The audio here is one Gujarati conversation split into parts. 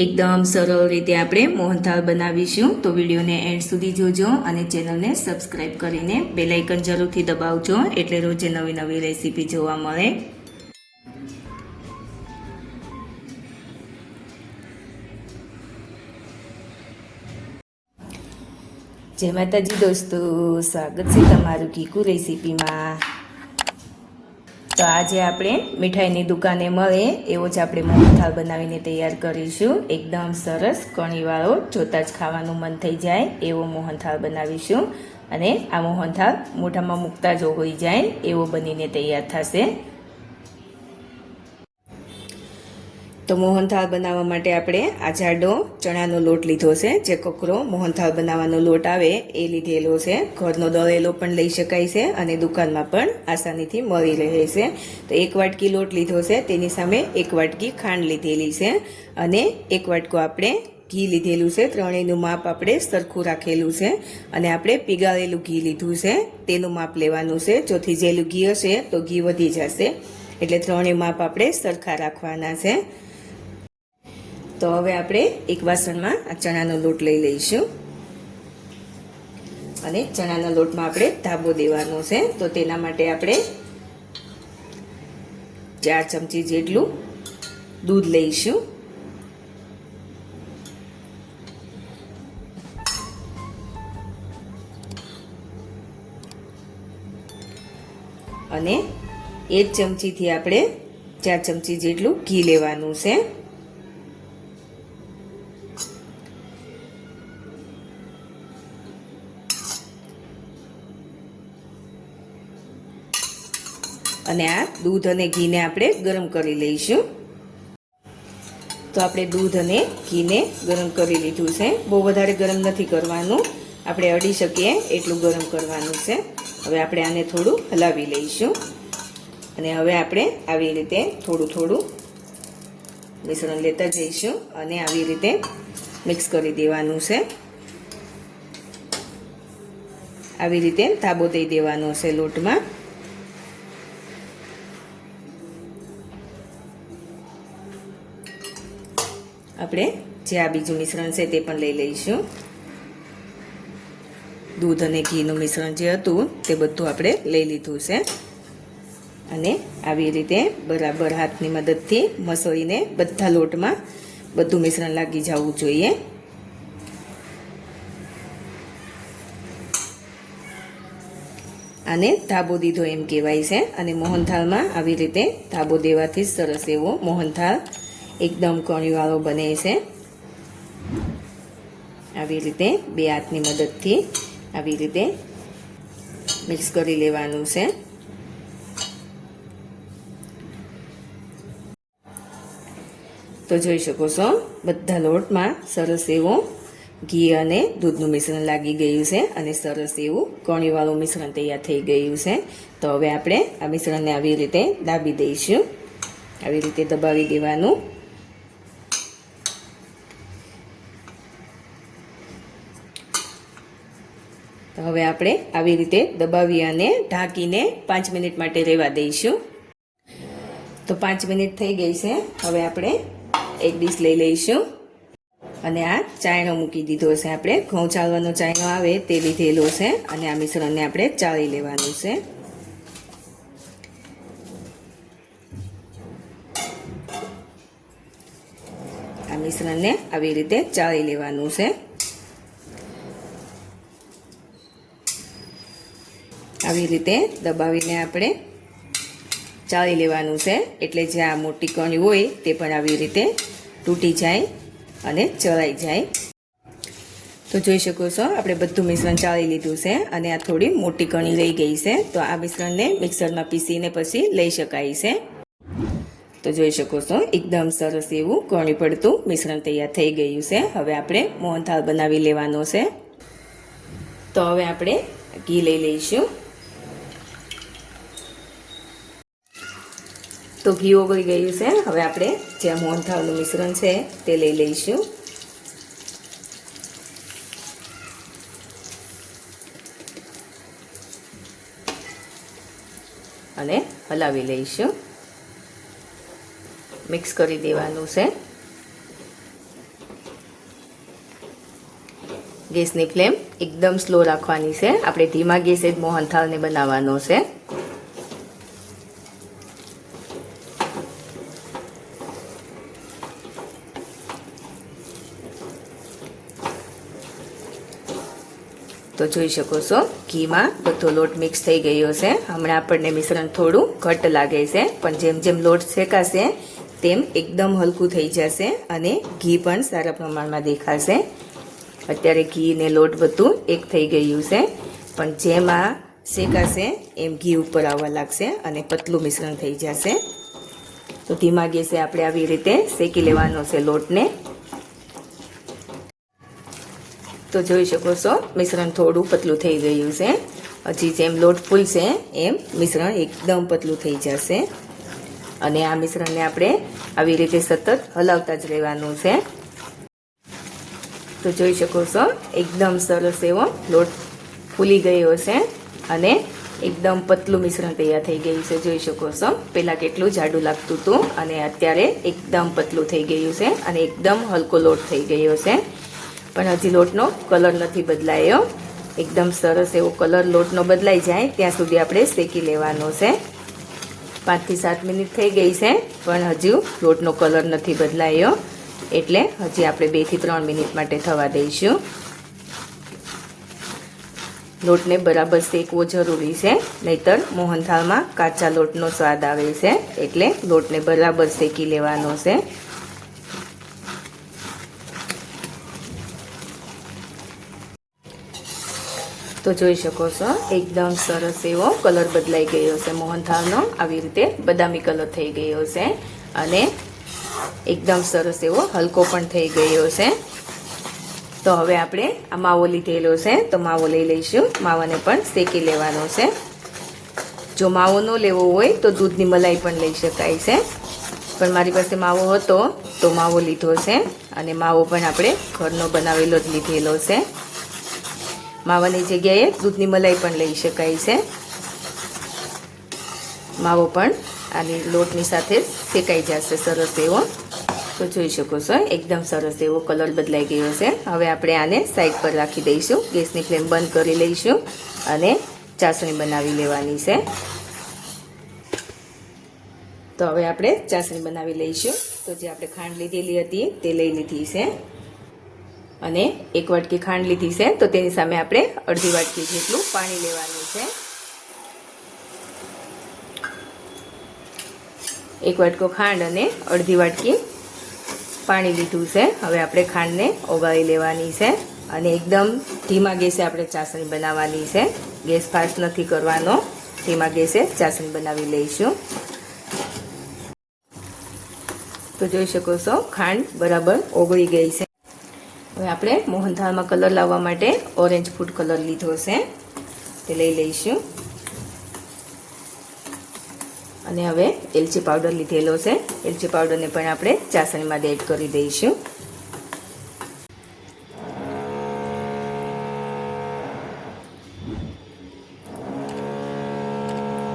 એકદમ સરળ રીતે આપણે મોહનથાળ બનાવીશું. તો વિડીયોને એન્ડ સુધી જોજો અને ચેનલને સબસ્ક્રાઈબ કરીને બેલાઇકન જરૂરથી દબાવજો એટલે રોજે નવી નવી રેસીપી જોવા મળે. જય માતાજી દોસ્તો, સ્વાગત છે તમારું કીકુ રેસીપીમાં. તો આજે આપણે મીઠાઈની દુકાને મળે એવો જ આપણે મોહનથાળ બનાવીને તૈયાર કરીશું. એકદમ સરસ કણીવાળો, જોતાં જ ખાવાનું મન થઈ જાય એવો મોહનથાળ બનાવીશું. અને આ મોહનથાળ મોઢામાં મૂકતા જ હોઈ જાય એવો બનીને તૈયાર થશે. તો મોહનથાળ બનાવવા માટે આપણે આ જાડો ચણાનો લોટ લીધો છે. જે કકરો મોહનથાળ બનાવવાનો લોટ આવે એ લીધેલો છે. ઘરનો દળેલો પણ લઈ શકાય છે અને દુકાનમાં પણ આસાનીથી મળી રહે છે. તો એક વાટકી લોટ લીધો છે. તેની સામે એક વાટકી ખાંડ લીધેલી છે અને એક વાટકો આપણે ઘી લીધેલું છે. ત્રણેયનું માપ આપણે સરખું રાખેલું છે અને આપણે પીગાળેલું ઘી લીધું છે. તેનું માપ લેવાનું છે. ચોથી જેલું ઘી હશે તો ઘી વધી જશે. એટલે ત્રણેય માપ આપણે સરખા રાખવાના છે. તો હવે આપણે એક વાસણમાં આ ચણાનો લોટ લઈ લઈશું. અને ચણાના લોટમાં આપણે ધાબો દેવાનો છે. તો તેના માટે આપણે ચાર ચમચી જેટલું દૂધ લઈશું. અને એક ચમચીથી આપણે ચાર ચમચી જેટલું ઘી લેવાનું છે. અને આ દૂધ અને ઘીને આપણે ગરમ કરી લઈશું. તો આપણે દૂધ અને ઘીને ગરમ કરી લીધું છે. બહુ વધારે ગરમ નથી કરવાનું. આપણે અડી શકીએ એટલું ગરમ કરવાનું છે. હવે આપણે આને થોડું હલાવી લઈશું. અને હવે આપણે આવી રીતે થોડું થોડું મિશ્રણ લેતા જઈશું અને આવી રીતે મિક્સ કરી દેવાનું છે. આવી રીતે તાબો દઈ દેવાનો છે લોટમાં. આપણે જે આ બીજું મિશ્રણ છે તે પણ લઈ લઈશું. દૂધ અને ઘીનું મિશ્રણ જે હતું તે બધું આપણે લઈ લીધું છે. અને આવી રીતે બરાબર હાથની મદદથી મસળીને બધા લોટમાં બધું મિશ્રણ લાગી જવું જોઈએ. આને ધાબો દીધો એમ કહેવાય છે. અને મોહનથાળમાં આવી રીતે ધાબો દેવાથી સરસ એવો મોહનથાળ એકદમ કણીવાળો બને છે. આવી રીતે બે હાથની મદદથી આવી રીતે મિક્સ કરી લેવાનું છે. તો જોઈ શકો છો, બધા લોટમાં સરસ એવું ઘી અને દૂધનું મિશ્રણ લાગી ગયું છે અને સરસ એવું કણીવાળું મિશ્રણ તૈયાર થઈ ગયું છે. તો હવે આપણે આ મિશ્રણને આવી રીતે દાબી દઈશું. આવી રીતે દબાવી દેવાનું. તો હવે આપણે આવી રીતે દબાવી અને ઢાંકીને પાંચ મિનિટ માટે રહેવા દઈશું. તો પાંચ મિનિટ થઈ ગઈ છે. હવે આપણે એક ડીશ લઈ લઈશું. અને આ ચાયણો મૂકી દીધો છે આપણે. ઘઉં ચાલવાનો ચાયણો આવે તે લીધેલો છે અને આ મિશ્રણને આપણે ચાળી લેવાનું છે. આ મિશ્રણને આવી રીતે ચાળી લેવાનું છે. આવી રીતે દબાવીને આપણે ચાળી લેવાનું છે. એટલે જે આ મોટી કણી હોય તે પણ આવી રીતે તૂટી જાય અને ચલાઈ જાય. તો જોઈ શકો છો, આપણે બધું મિશ્રણ ચાળી લીધું છે અને આ થોડી મોટી કણી રહી ગઈ છે. તો આ મિશ્રણને મિક્સરમાં પીસીને પછી લઈ શકાય છે. તો જોઈ શકો છો, એકદમ સરસ એવું કણી પડતું મિશ્રણ તૈયાર થઈ ગયું છે. હવે આપણે મોહનથાળ બનાવી લેવાનો છે. તો હવે આપણે ઘી લઈ લઈશું. તો ઘી ઓગળી ગયું છે. હવે આપણે જે મોહનથાળનું મિશ્રણ છે તે લઈ લઈશું. અને હલાવી લઈશું. મિક્સ કરી દેવાનું છે. ગેસની ફ્લેમ એકદમ સ્લો રાખવાની છે. આપણે ધીમા ગેસે જ મોહનથાળને બનાવવાનો છે. તો જોઈ શકો છો. ઘીમાં બધો લોટ મિક્સ થઈ ગયો છે. હમણાં આપણને મિશ્રણ થોડું ઘટ લાગે છે, પણ જેમ જેમ લોટ શેકાશે, તેમ એકદમ હલકું થઈ જશે અને ઘી પણ સારા પ્રમાણમાં દેખાશે. અત્યારે ઘી ને લોટ બધું એક થઈ ગયું છે, પણ જેમ આ શેકાશે, એમ ઘી ઉપર આવવા લાગશે અને પતલું મિશ્રણ થઈ જશે. તો ધીમા ગેસે આપણે આવી રીતે શેકી લેવાનો છે લોટને. તો જોઈ શકો છો, મિશ્રણ થોડું પતલું થઈ ગયું છે. હજી જેમ લોટ ફૂલશે, એમ મિશ્રણ એકદમ પતલું થઈ જશે. અને આ મિશ્રણને આપણે આવી રીતે સતત હલાવતા જ રહેવાનું છે. તો જોઈ શકો છો, એકદમ સરસ એવો લોટ ફૂલી ગયો છે અને એકદમ પતલું મિશ્રણ તૈયાર થઈ ગયું છે. જોઈ શકો છો, પહેલાં કેટલું જાડું લાગતું હતું અને અત્યારે એકદમ પતલું થઈ ગયું છે અને એકદમ હલકો લોટ થઈ ગયો છે. પણ હજી લોટનો કલર નથી બદલાયો. એકદમ સરસ એવો કલર લોટનો બદલાઈ જાય. ત્યાં સુધી આપણે શેકી લેવાનો છે. પાંચથી સાત મિનિટ થઈ ગઈ છે, પણ હજુ લોટનો કલર નથી બદલાયો. એટલે હજી આપણે બેથી ત્રણ મિનિટ માટે થવા દઈશું. લોટને બરાબર શેકવો જરૂરી છે, નહીતર મોહનથાળમાં કાચા લોટનો સ્વાદ આવે છે. એટલે લોટને બરાબર શેકી લેવાનો છે. તો જોઈ શકો છો, એકદમ સરસ એવો કલર બદલાઈ ગયો છે. મોહનથાળનો આવી રીતે બદામી કલર થઈ ગયો છે અને એકદમ સરસ એવો હલકો પણ થઈ ગયો છે. તો હવે આપણે આ માવો લીધેલો છે, તો માવો લઈ લઈશું. માવાને પણ શેકી લેવાનો છે. જો માવો ન લેવો હોય તો દૂધની મલાઈ પણ લઈ શકાય છે. પણ મારી પાસે માવો હતો, તો માવો લીધો છે અને માવો પણ આપણે ઘરનો બનાવેલો જ લીધેલો છે. માવાની જગ્યાએ દૂધની મલાઈ પણ લઈ શકાય છે. માવો પણ આની લોટની સાથે શેકાઈ જશે સરસ એવો. તો જોઈ શકો છો, એકદમ સરસ એવો કલર બદલાઈ ગયો છે. હવે આપણે આને સાઈડ પર રાખી દઈશું. ગેસની ફ્લેમ બંધ કરી લઈશું અને ચાસણી બનાવી લેવાની છે. તો હવે આપણે ચાસણી બનાવી લઈશું. તો જે આપણે ખાંડ લીધેલી હતી તે લઈ લીધી છે. અને એક વાટકી ખાંડ લીધી છે, તો તેની સામે આપણે અડધી વાટકી જેટલું પાણી લેવાનું છે. એક વાટકો ખાંડ અને અડધી વાટકી પાણી લીધું છે. હવે આપણે ખાંડને ઓગાળી લેવાની છે અને એકદમ ધીમા ગેસે આપણે ચાસણી બનાવવાની છે. ગેસ ફાસ્ટ નથી કરવાનો. ધીમા ગેસે ચાસણી બનાવી લઈશું. તો જોઈ શકો છો, ખાંડ બરાબર ઓગળી ગઈ છે. હવે આપણે મોહનથાળમાં કલર લાવવા માટે ઓરેન્જ ફૂડ કલર લીધો છે તે લઈ લઈશું. અને હવે એલચી પાવડર લીધેલો છે. એલચી પાવડરને પણ આપણે ચાસણીમાં એડ કરી દઈશું.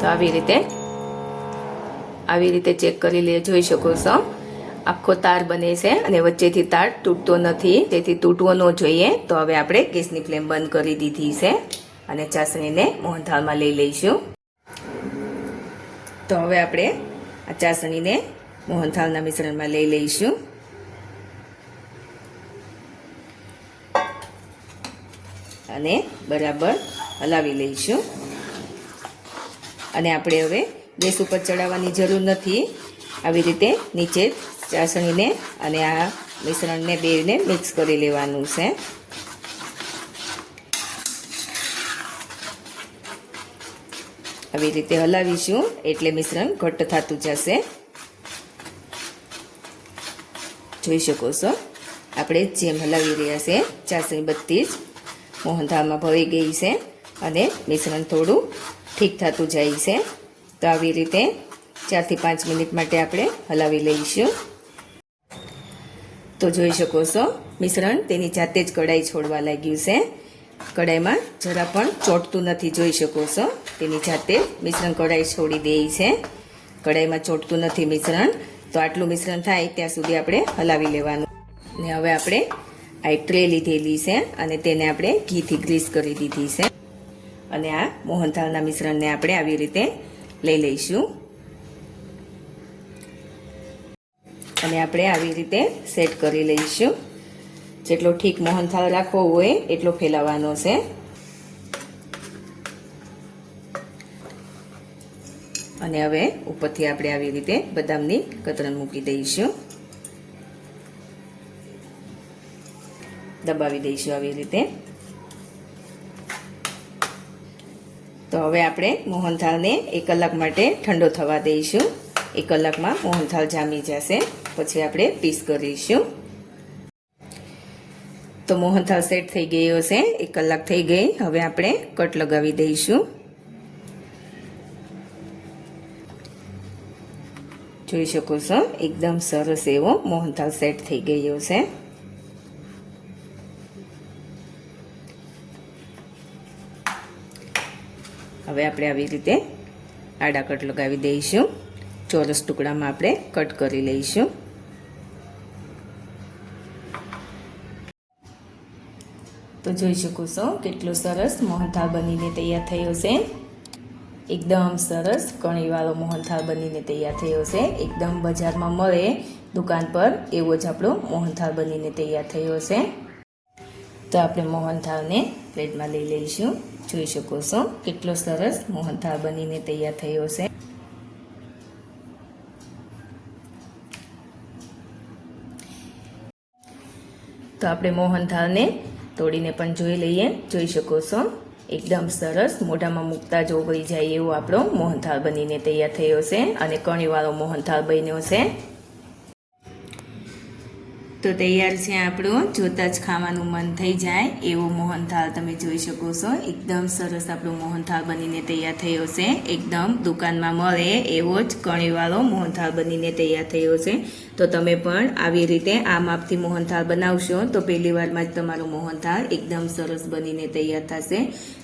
તો આવી રીતે આવી રીતે ચેક કરી લે, જોઈ શકો છો. આખો તાર બને છે અને વચ્ચેથી તાર તૂટતો નથી. તેથી તૂટવો ન જોઈએ. તો હવે આપણે ગેસની ફ્લેમ બંધ કરી દીધી છે અને ચાસણીને મોહનથાળમાં લઈ લઈશું. તો હવે આપણે આ ચાસણીને મોહનથાળના મિશ્રણમાં લઈ લઈશું. અને બરાબર હલાવી લઈશું. અને આપણે હવે ગેસ ઉપર ચડાવવાની જરૂર નથી. આવી રીતે નીચે ચાસણીને અને આ મિશ્રણને બેને મિક્સ કરી લેવાનું છે. આવી રીતે હલાવીશું એટલે મિશ્રણ ઘટ્ટ થતું જશે. જોઈ શકો છો, આપણે જેમ હલાવી રહ્યા છે, ચાસણી બધી જ મોહનથાળમાં ભરી ગઈ છે અને મિશ્રણ થોડું ઠીક થતું જાય છે. તો આવી રીતે ચારથી પાંચ મિનિટ માટે આપણે હલાવી લઈશું. તો જોઈ શકો છો. મિશ્રણ તેની જાતે જ કઢાઈ છોડવા લાગ્યું છે. કઢાઈમાં જરા પણ ચોટતું નથી, જોઈ શકો છો. તેની જાતે મિશ્રણ કઢાઈ છોડી દે છે. કઢાઈમાં ચોટતું નથી મિશ્રણ. તો આટલું મિશ્રણ થાય ત્યાં સુધી આપણે હલાવી લેવાનું. ને હવે આપણે આ ટ્રે લીધેલી છે અને તેને આપણે ઘીથી ગ્રીસ કરી દીધી છે. અને આ મોહનથાળના મિશ્રણને આપણે આવી રીતે લઈ લઈશું. અને આપણે આવી રીતે સેટ કરી લઈશું. જેટલો ઠીક મોહનથાળ રાખવો હોય, એટલો ફેલાવવાનો છે. અને હવે ઉપરથી આપણે આવી રીતે બદામની કતરણ મૂકી દઈશું. દબાવી દઈશું આવી રીતે. તો હવે આપણે મોહનથાળને એક કલાક માટે ઠંડો થવા દઈશું. એક કલાકમાં મોહનથાળ જામી જશે. પછી આપણે પીસ કરીશું. તો મોહનથાળ સેટ થઈ ગયો છે, એક કલાક થઈ ગઈ. હવે આપણે કટ લગાવી દઈશું. જોઈ શકો છો, એકદમ સરસ એવો મોહનથાળ સેટ થઈ ગયો છે. હવે આપણે આવી રીતે આડા કટ લગાવી દઈશું. ચોરસ ટુકડામાં આપણે કટ કરી લઈશું. તો જોઈ શકો છો. કેટલો સરસ મોહનથાળ બનીને તૈયાર થયો છે. એકદમ સરસ કણીવાળો મોહનથાળ બનીને તૈયાર થયો છે. એકદમ બજારમાં મળે દુકાન પર એવો જ આપણો મોહનથાળ બનીને તૈયાર થયો છે. તો આપણે મોહનથાળને પ્લેટમાં લઈ લઈશું. જોઈ શકો છો કેટલો સરસ મોહનથાળ બનીને તૈયાર થયો છે. તો આપણે મોહનથાળને તોડીને પણ જોઈ લઈએ. જોઈ શકો છો. એકદમ સરસ મોઢામાં મૂકતા જ ઓગળી જાય એવો આપણો મોહનથાળ બનીને તૈયાર થયો છે અને કણીવાળો મોહનથાળ બન્યો છે. તો તૈયાર છે આપણું. જોતાં જ ખાવાનું મન થઈ જાય. એવો મોહનથાળ તમે જોઈ શકો છો. એકદમ સરસ આપણો મોહનથાળ બનીને તૈયાર થયો છે. એકદમ દુકાનમાં મળે એવો જ કણીવાળો મોહનથાળ બનીને તૈયાર થયો છે. તો તમે પણ આવી રીતે આ માપથી મોહનથાળ બનાવશો તો પહેલી વારમાં જ તમારો મોહનથાળ એકદમ સરસ બનીને તૈયાર થશે.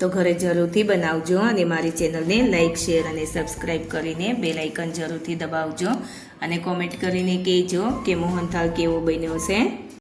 તો ઘરે જરૂરથી બનાવજો અને મારી ચેનલને લાઇક શેર અને સબસ્ક્રાઈબ કરીને બેલાઇકન જરૂરથી દબાવજો. અને કોમેન્ટ કરીને કહેજો કે મોહનથાળ કેવો બન્યો છે.